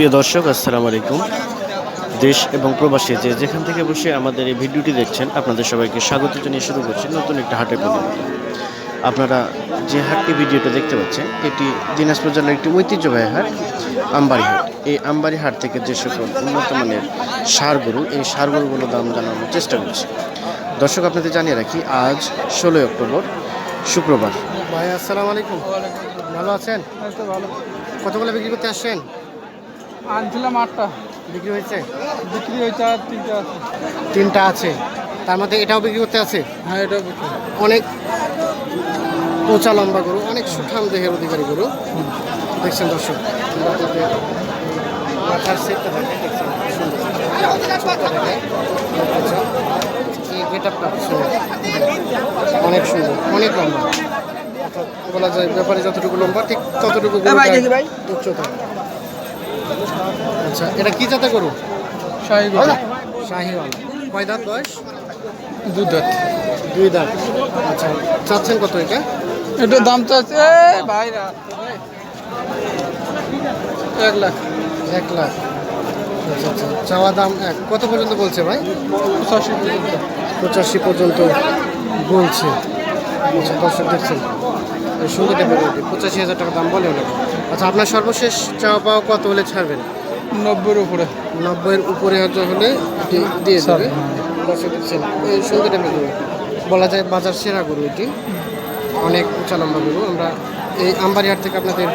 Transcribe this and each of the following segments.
প্রিয় দর্শক আসসালামু আলাইকুম। দেশ এবং প্রবাসী যে যেখান থেকে বসে আমাদের এই ভিডিওটি দেখছেন আপনাদের সবাইকে স্বাগত জানিয়ে শুরু করছি নতুন একটা হাটের প্রতিবেদন। আপনারা যে হাটটি ভিডিওটা দেখতে পাচ্ছেন এটি দিনাজপুর জেলার একটি ঐতিহ্যবাহী হাট আমবাড়ি হাট। এই আমবাড়ি হাট থেকে যে সকল উন্নত মানের সার গরু এই সার গরুগুলোর দাম জানানোর চেষ্টা করছি। দর্শক আপনাদের জানিয়ে রাখি আজ ষোলোই অক্টোবর শুক্রবার। ভাই আসসালামু আলাইকুম। ভালো আছেন? ভালো। কতগুলো বিক্রি করতে আসছেন? আনছিলাম আটটা। বিক্রি হয়েছে? বিক্রি হয়েছে আর তিনটা আছে। তিনটা আছে। তার মধ্যে এটাও বিক্রি করতে আছে? হ্যাঁ এটাও বিক্রি অনেক উঁচা লম্বা গরু অনেক সুঠাম দেহের অধিকারী গরু। দেখছেন দর্শক মাথার সেটটা দেখেন দেখছেন অনেক সুন্দর অনেক লম্বা। অর্থাৎ বলা যায় ব্যাপারে যতটুকু লম্বা ঠিক ততটুকু এ ভাই, গরুটার দেখি ভাই। উচ্চতা। আচ্ছা এটা কি জাতের গরু? শাহি গরু শাহিওয়াল। কয় দাঁত বয়স? দুধ দাঁত। দুই দাঁত। আচ্ছা চাচ্ছেন কত এটা? এটা দাম চাচ্ছে। এ ভাই রা এক লাখ। এক লাখ। আচ্ছা আচ্ছা চাওয়া দাম এক। কত পর্যন্ত বলছে ভাই? পঁচাশি পর্যন্ত। পঁচাশি পর্যন্ত বলছে। আচ্ছা দর্শক দেখছেন। সুন্দর ডেভেলপমেন্ট পঁচাশি হাজার টাকা দাম বলে ওনাকে আচ্ছা আপনার সর্বশেষ চাওয়া পাওয়া কত হলে ছাড়বেন? নব্বইয়ের উপরে। নব্বইয়ের উপরে হলে দিয়ে দেবে। সুন্দর ডেভেলপমেন্ট বলা যায় বাজার সেরা গরু এটি। অনেক উঁচা লম্বা গরু। আমরা এই আমবাড়িহাট থেকে আপনাদের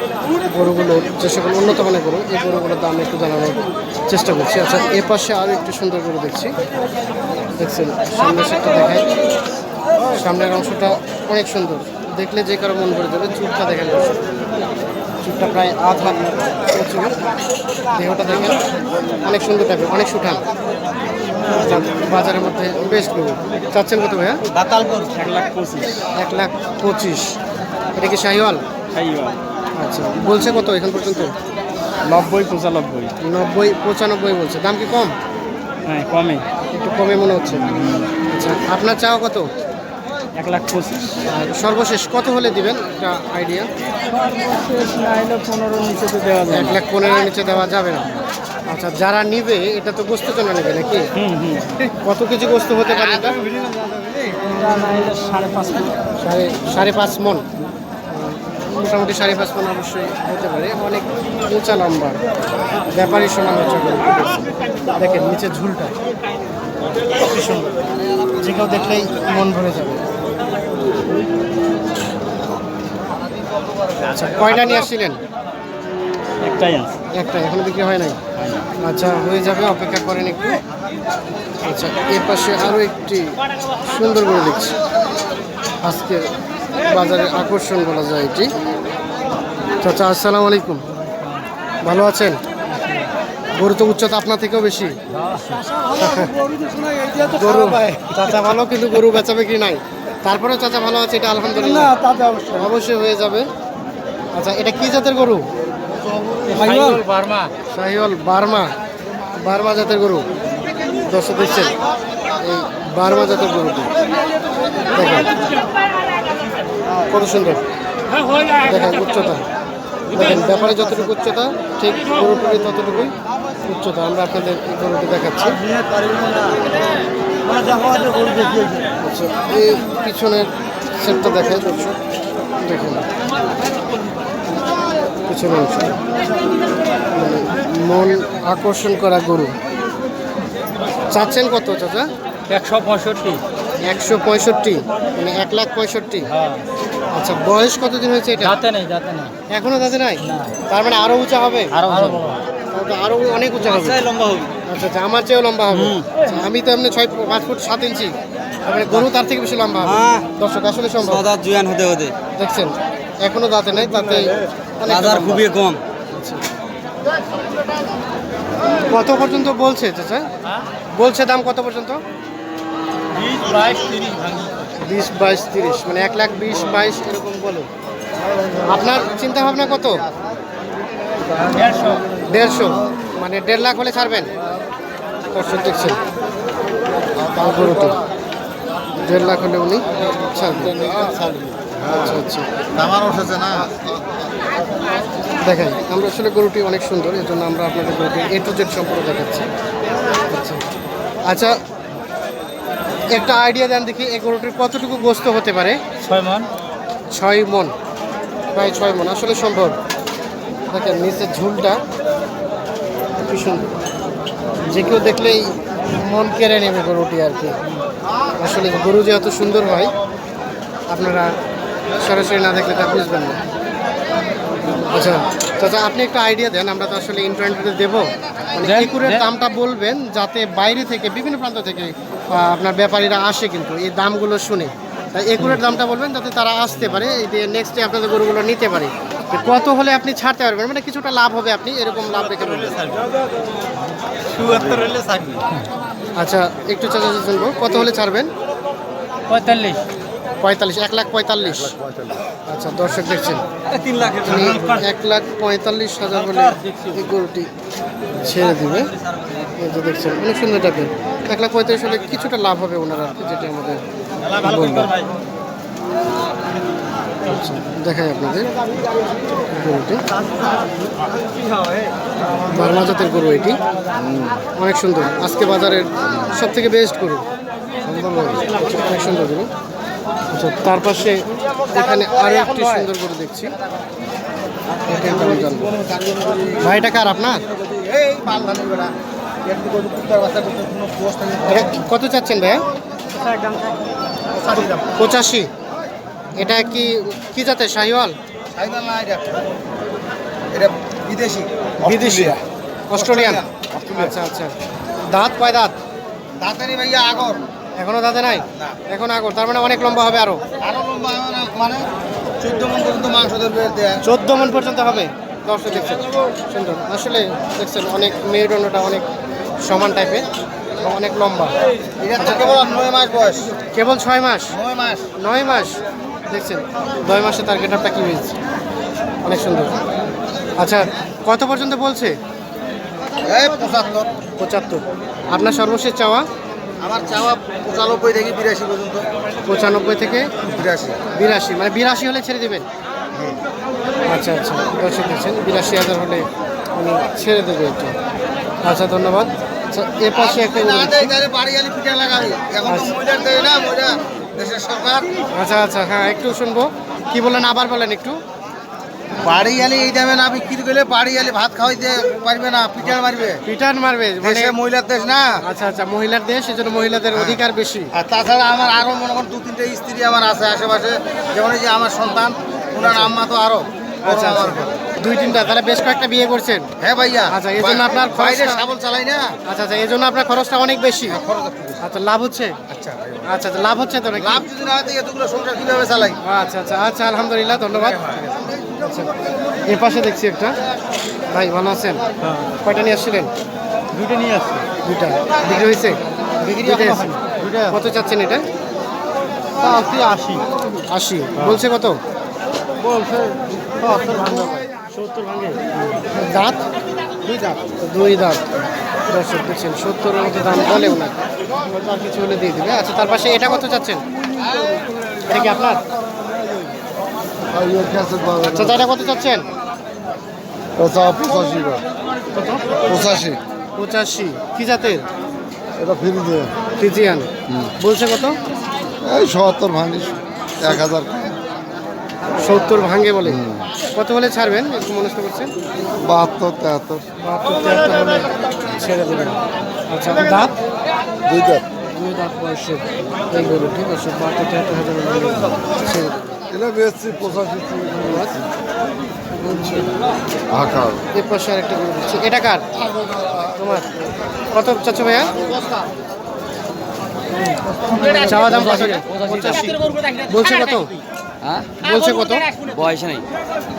গরুগুলো যে সকল উন্নত মানের গরু এই গরুগুলোর দাম একটু জানানোর চেষ্টা করছি। আচ্ছা এ পাশে আরও একটু সুন্দর গরু দেখছি। দেখছেন সামনের সেটটা দেখায় সামনের অংশটা অনেক সুন্দর। দেখলে যে কারও মন করে যাবে চুটটা দেখেন চুটটা প্রায় আধ হাত উঁচু দেহটা দেখেন অনেক সুন্দর টাইপের অনেক সুঠাম। বাজারের মধ্যে বেস্ট গরু চাচ্ছেন কত ভাইয়া? এক লাখ পঁচিশ। এক লাখ পঁচিশ। এটা কি শাহিওয়াল। আচ্ছা বলছে কত এখন পর্যন্ত? নব্বই পঁচানব্বই। নব্বই পঁচানব্বই বলছে। দাম কি কম? হ্যাঁ কমে। একটু কমে মনে হচ্ছে। আচ্ছা আপনার চাওয়া কত? এক লাখ পঁচিশ। সর্বশেষ কত হলে দিবেন? একটা আইডিয়া শেষ না হলে পনেরো নিচে তো দেওয়া এক লাখ পনেরো নিচে দেওয়া যাবে না। আচ্ছা যারা নিবে এটা তো গোস্ত জন্য নেবে নাকি? কত কেজি গোস্ত হতে পারে এটা? সাড়ে পাঁচ সাড়ে সাড়ে পাঁচ মন। মোটামুটি সাড়ে পাঁচ মন অবশ্যই হতে পারে। অনেক উঁচা লম্বা ব্যাপারী সমান উঁচা করে দেখেন নিচে ঝুলটা। যে কেউ দেখলেই মন ভরে যাবে। আচ্ছা কয়টা নিয়ে আসছিলেন? একটাই আছে। একটা এখনও বিক্রি হয় নাই? আচ্ছা হয়ে যাবে অপেক্ষা করেন একটু। আচ্ছা এর পাশে আরও একটি সুন্দর করে দেখছি। আজকে বাজারের আকর্ষণ বলা যায় এটি। চাচা আসসালামু আলাইকুম। ভালো আছেন? গরু তো উচ্চতা আপনার থেকেও বেশি। গরু চাচা ভালো কিন্তু গরু বেচাবে কি নাই। তারপরেও চাচা ভালো আছে এটা আলহামদুলিল্লাহ। তাতে অবশ্যই। অবশ্যই হয়ে যাবে। আচ্ছা এটা কি জাতের গরু? বার্মা। শাহিওয়াল বার্মা। বার্মা জাতের গরু। দশ দেখছেন এই বার্মা জাতের গরুটি দেখেন। কত সুন্দর। দেখেন উচ্চতা। দেখেন ব্যাপারে যতটুকু উচ্চতা ঠিক গরুটির ততটুকুই উচ্চতা। আমরা আপনাদের এই গরুটি দেখাচ্ছি। আচ্ছা এই পিছনের সেটটা দর্শক দেখুন। পিছনের অংশ। মানে মন আকর্ষণ করা গরু। চাচ্ছেন কত চাচা? একশো পঁয়ষট্টি। একশো পঁয়ষট্টি? মানে এক লাখ পঁয়ষট্টি? হ্যাঁ। আচ্ছা বয়স কতদিন হয়েছে এটা? যাতে নেই নেই। এখনও তাতে নাই? তার মানে আরও উঁচা হবে? আরও তাহলে তো আরও অনেক উঁচা হবে। লম্বা হবে। আচ্ছা আচ্ছা আমার চেয়েও লম্বা হবে। আচ্ছা, আমি তো এমনি ছয় পাঁচ ফুট সাত ইঞ্চি। তারপরে গরু তার থেকে বেশি লম্বা হবে। হ্যাঁ। দর্শক আসলে সম্ভব। সদা জুয়ান হতে হতে। দেখছেন এখনও দাঁতে নাই তাতে বাজার খুবই কম। আচ্ছা। কত পর্যন্ত বলছে চাচা? বলছে দাম কত পর্যন্ত? বিশ বাইশ তিরিশ মানে এক লাখ বিশ বাইশ এরকম বলে। আপনার চিন্তা ভাবনা কত? দেড়শো। মানে দেড় লাখ হলে ছাড়বেন। দর্শক দেখছেন। গরুটি দেড় লাখ হলে উনি ছাড়বেন। আচ্ছা আচ্ছা। উঠেছে না দেখেন আমরা আসলে গরুটি অনেক সুন্দর এই জন্য আমরা আপনাদের গরুটি এ টু জেড সম্পর্কে দেখাচ্ছি। আচ্ছা আচ্ছা। একটা আইডিয়া দেন দেখি এই গরুটির কতটুকু গোস্ত হতে পারে? ছয় মন ছয় মন প্রায় ছয় মন আসলে সম্ভব। দেখেন নিচের ঝুলটা কি সুন্দর যে কেউ দেখলেই মন কেড়ে নেবে গরুটি আর কি। আসলে গরু যে এত সুন্দর হয় আপনারা সরাসরি না দেখলে তা বুঝবেন না। আচ্ছা চাচা আপনি একটা আইডিয়া দেন আমরা তো আসলে ইন্টারনেটে দেবো। একুরের দামটা বলবেন যাতে বাইরে থেকে বিভিন্ন প্রান্ত থেকে আপনার ব্যাপারীরা আসে কিন্তু এই দামগুলো শুনে। তাই একুরের দামটা বলবেন যাতে তারা আসতে পারে এই যে নেক্সট ডে আপনাদের গরুগুলো নিতে পারে। কত হলে আপনি ছাড়তে পারবেন? মানে কিছুটা লাভ হবে আপনি এরকম লাভ রেখে হলে আচ্ছা একটু চাচা শুনব। কত হলে ছাড়বেন? পঁয়তাল্লিশ। পঁয়তাল্লিশ এক লাখ পঁয়তাল্লিশ। আচ্ছা দর্শক দেখছেন। এক লাখ পঁয়তাল্লিশ হাজার বলে এই গরুটি ছেড়ে দিবে। দেখছেন অনেক সুন্দর টাইপের। এক লাখ পঁয়তাল্লিশ হলে কিছুটা লাভ হবে ওনার আর কি যেটা আমাদের দেখাই আপনাদের। গরুটি। বার্মা জাতের গরু এটি। অনেক সুন্দর। আজকে বাজারের সব থেকে বেস্ট গরু। অনেক সুন্দর গরু। আচ্ছা তার পাশে এখানে আরও একটি সুন্দর গরু দেখছি। এটা জানব। ভাইটা কার আপনার? এটা কত চাচ্ছেন ভাইয়া? পঁচাশি। এটা কি কি জাতের? শাহিওয়াল? সাইকেল না এটা এটা বিদেশি। বিদেশি। অস্ট্রেলিয়ান। আচ্ছা আচ্ছা। দাঁত কয় দাঁত? দাঁতানি ভাইয়া আগর। এখনও দাঁতে নাই? না। এখন আগর তার মানে অনেক লম্বা হবে আরও? আরও লম্বা মানে- চোদ্দ মন পর্যন্ত মাংস ধরবে চোদ্দ মন পর্যন্ত হবে? দর্শক দেখছেন। সুন্দর। আসলে দেখছেন অনেক মেরুদণ্ডটা অনেক সমান টাইপের অনেক লম্বা। এটা কেবল নয় মাস বয়স। কেবল ছয় মাস? নয় মাস। নয় মাস? দেখছেন নয় মাসে তার গেটআপটা কি হয়েছে? অনেক সুন্দর। আচ্ছা কত পর্যন্ত বলছে? পঁচাত্তর। পঁচাত্তর। আপনার সর্বশেষ চাওয়া? আমার চাওয়া পঁচানব্বই থেকে বিরাশি পর্যন্ত। পঁচানব্বই থেকে বিরাশি। বিরাশি মানে বিরাশি হলে ছেড়ে দেবেন? আচ্ছা আচ্ছা দর্শক দেখছেন বিরাশি হাজার হলে উনি ছেড়ে দেবে একটু। আচ্ছা ধন্যবাদ। আচ্ছা এর পাশে একটা আচ্ছা। দেশের সরকার। আচ্ছা আচ্ছা হ্যাঁ একটু শুনব। কি বলেন আবার বলেন একটু। বাড়ি গেলে এই দামে না বিক্রি করলে বাড়ি গেলে ভাত খাওয়াইতে পারবে না পিটান মারবে। রিটার্ন মারবে মানে মহিলার দেশ না। আচ্ছা আচ্ছা মহিলার দেশ এজন্য মহিলাদের অধিকার বেশি। আর তাছাড়া আমার আরও মনে করুন দু তিনটে স্ত্রী আমার আছে আশেপাশে যেমন যে আমার সন্তান ওনার আম্মা তো আরও। আচ্ছা আচ্ছা। দুই তিনটা। তাহলে বেশ কয়েকটা বিয়ে করছেন? হ্যাঁ ভাইয়া। আচ্ছা, এই জন্য আপনার খরচটা- সাবল চালাই না। আচ্ছা আচ্ছা এই জন্য আপনার খরচটা অনেক বেশি। বেশি। আচ্ছা লাভ হচ্ছে? আচ্ছা আচ্ছা আচ্ছা লাভ হচ্ছে তো নাকি? লাভ যদি না হয় এতগুলো সংসার কীভাবে চালাই? আচ্ছা আচ্ছা আচ্ছা আলহামদুলিল্লাহ ধন্যবাদ। আচ্ছা এর পাশে দেখছি একটা। ভাই ভালো আছেন? কয়টা নিয়ে আসছিলেন? দুটো নিয়ে আসছি। দুইটা। বিক্রি হয়েছে? বিক্রি। কত চাচ্ছেন এটা? আশি। আশি। বলছে কত? বলছে সত্তর ভাঙে। দাঁত? দুই দাম দুই দাঁত। দর্শক দেখছেন সত্তরের মতো দাম বলে ওনাকে হয়তো আর কিছু হলে দিয়ে দিবে। আচ্ছা তার পাশে এটা কত চাচ্ছেন? এটা কি আপনার? আচ্ছা এটা কত চাচ্ছেন? পঁচাশি পঁচাশি। পঁচাশি। কি জাতের? এটা ফ্রি দিয়ে ফিজিয়ান বলছে কত? এই সত্তর ভাঙিস। এক হাজার সত্তর ভাঙে বলে। কত হলে ছাড়বেন? একটু মনস্থ করছেন? বাহাত্তর তেহাত্তর। বাহাত্তর তিয়াত্তর হলে ছেড়ে দেবেন। আচ্ছা দাঁত? দুইটা দুই দাঁত। বয়সের এই গরু ঠিক আছে? বাহাত্তর তিয়াত্তর হাজার ছেড়ে দেবেন। এটা পঁচাশি ঢাকা পাশে আরেকটা গরু দিচ্ছি এটা কার? তোমার। কত চাচ্ছ ভাইয়া? চাওয়া দাম কত? পঁচাশি। বলছে কত? হ্যাঁ? বলছে কত? বয়স নেই।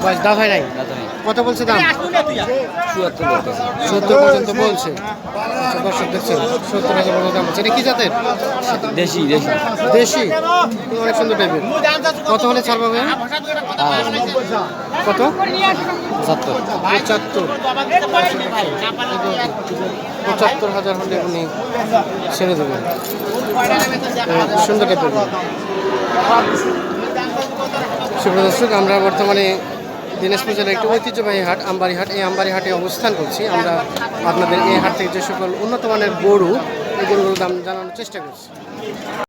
বয়স দাম হয় নাই? দাদা নেই। কত বলছে দাম? চুয়াত্তর সত্তর পর্যন্ত বলছে। আচ্ছা দর্শক দেখছেন সত্তর হাজার পর্যন্ত দাম বলছে। এটা কি জাতের? দেশি দেশি। দেশি? অনেক সুন্দর টাইপের কত হলে ছাড়বো কত? পঁচাত্তর। পঁচাত্তর। পঁচাত্তর হাজার হলে উনি ছেড়ে দেবেন। সুন্দর টাইপের গরু। সুপ্রিয় দর্শক, আমরা বর্তমানে দিনাজপুর জেলার একটি ঐতিহ্যবাহী হাট আমবাড়ি হাট এই আমবাড়ি হাটে অবস্থান করছি আমরা আপনাদের এই হাট থেকে যে সকল উন্নত মানের গরু, এই গরুগুলোর দাম জানানোর চেষ্টা করছি